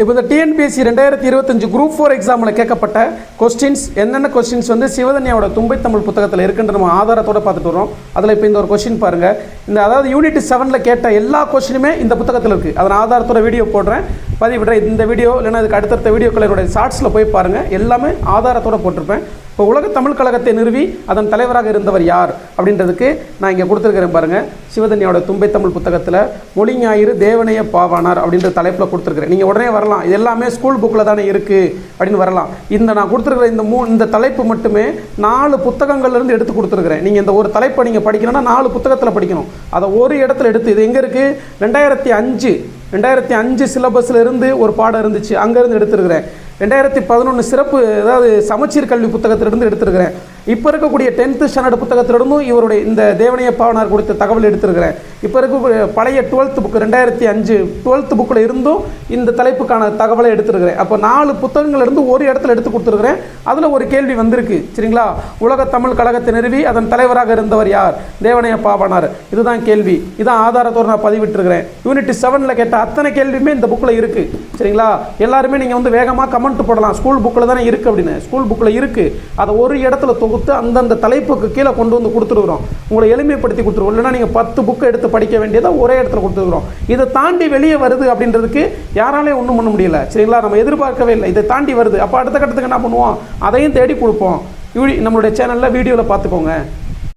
இப்போ இந்த டிஎன்பிஎஸ்சி ரெண்டாயிரத்தி இருபத்தஞ்சு குரூப் ஃபோர் எக்ஸாமில் கேட்கப்பட்ட கொஸ்டின்ஸ் என்னென்ன கொஸ்டின்ஸ் வந்து சிவதன்யாவோட தும்பை தமிழ் புத்தகத்தில் இருக்குன்ற நம்ம ஆதாரத்தோட பார்த்துட்டு வரோம் அதில் இப்போ இந்த ஒரு கொஸ்டின் பாருங்கள் இந்த அதாவது யூனிட் செவனில் கேட்ட எல்லா கொஸ்டினுமே இந்த புத்தகத்தில் இருக்குது அதை நான் ஆதாரத்தோட வீடியோ போடுறேன். பதிவிடுறேன். இந்த வீடியோ இல்லைன்னா அதுக்கு அடுத்தடுத்த வீடியோக்கள் என்னுடைய ஷார்ட்ஸில் போய் பாருங்கள் எல்லாமே ஆதாரத்தோட போட்டிருப்பேன். இப்போ உலக தமிழ் கழகத்தை நிறுவி அதன் தலைவராக இருந்தவர் யார் அப்படின்றதுக்கு நான் இங்கே கொடுத்துருக்கிறேன் பாருங்கள் சிவதன்யாவோட தும்பை தமிழ் புத்தகத்தில் மொழி ஞாயிறு தேவனைய பாவானார் அப்படின்ற தலைப்பில் கொடுத்துருக்குறேன். நீங்கள் உடனே வரலாம். இது எல்லாமே ஸ்கூல் புக்கில் தானே இருக்குது அப்படின்னு வரலாம். இந்த நான் கொடுத்துருக்குற இந்த மூ இந்த தலைப்பு மட்டுமே நாலு புத்தகங்கள்லேருந்து எடுத்து கொடுத்துருக்குறேன். நீங்கள் இந்த ஒரு தலைப்பை நீங்கள் படிக்கணும்னா நாலு புத்தகத்தில் படிக்கணும். அதை ஒரு இடத்துல எடுத்து இது எங்கே இருக்குது ரெண்டாயிரத்தி அஞ்சு ரெண்டாயிரத்தி அஞ்சு சிலபஸில் இருந்து ஒரு பாடம் இருந்துச்சு. அங்கேருந்து எடுத்துருக்கிறேன். ரெண்டாயிரத்தி பதினொன்று சிறப்பு அதாவது சமச்சீர் கல்வி புத்தகத்திலிருந்து எடுத்துருக்கிறேன். இப்போ இருக்கக்கூடிய டென்த்து ஸ்டாண்டர்ட் புத்தகத்திலிருந்தும் இவருடைய இந்த தேவனைய பாவனார் கொடுத்த தகவல் எடுத்திருக்கிறேன். இப்போ இருக்கக்கூடிய பழைய டுவெல்த் புக்கு ரெண்டாயிரத்தி அஞ்சு டுவெல்த் புக்கில் இருந்தும் இந்த தலைப்புக்கான தகவலை எடுத்திருக்கிறேன். அப்போ நாலு புத்தகங்கள் இருந்து ஒரு இடத்துல எடுத்து கொடுத்துருக்கிறேன். அதில் ஒரு கேள்வி வந்திருக்கு. சரிங்களா? உலக தமிழ் கழகத்தை நிறுவி அதன் தலைவராக இருந்தவர் யார்? தேவனைய பாவனார். இதுதான் கேள்வி. இதான் ஆதாரத்தோடு நான் பதிவிட்டிருக்கிறேன். யூனிட் செவனில் கேட்ட அத்தனை கேள்வியுமே இந்த புக்கில் இருக்குது சரிங்களா? எல்லாருமே நீங்கள் வந்து வேகமாக கமெண்ட் போடலாம். ஸ்கூல் புக்கில் தானே இருக்குது அப்படின்னு. ஸ்கூல் புக்கில் இருக்குது அதை ஒரு இடத்துல தொகுத்து அந்தந்த தலைப்புக்கு கீழே கொண்டு வந்து கொடுத்துருக்குறோம் உங்களை எளிமைப்படுத்தி கொடுத்துருவோம் இல்லைன்னா நீங்கள் பத்து புக்கு எடுத்து படிக்க வேண்டியதை ஒரே இடத்துல கொடுத்துருக்குறோம் இதை தாண்டி வெளியே வருது அப்படின்றதுக்கு யாராலையும் ஒன்றும் பண்ண முடியல. சரிங்களா? நம்ம எதிர்பார்க்கவே இல்லை. இதை தாண்டி வருது. அப்போ அடுத்த கட்டத்துக்கு என்ன பண்ணுவோம்? அதையும் தேடி கொடுப்போம். யூடி நம்மளுடைய சேனலில் வீடியோவில் பார்த்துக்கோங்க.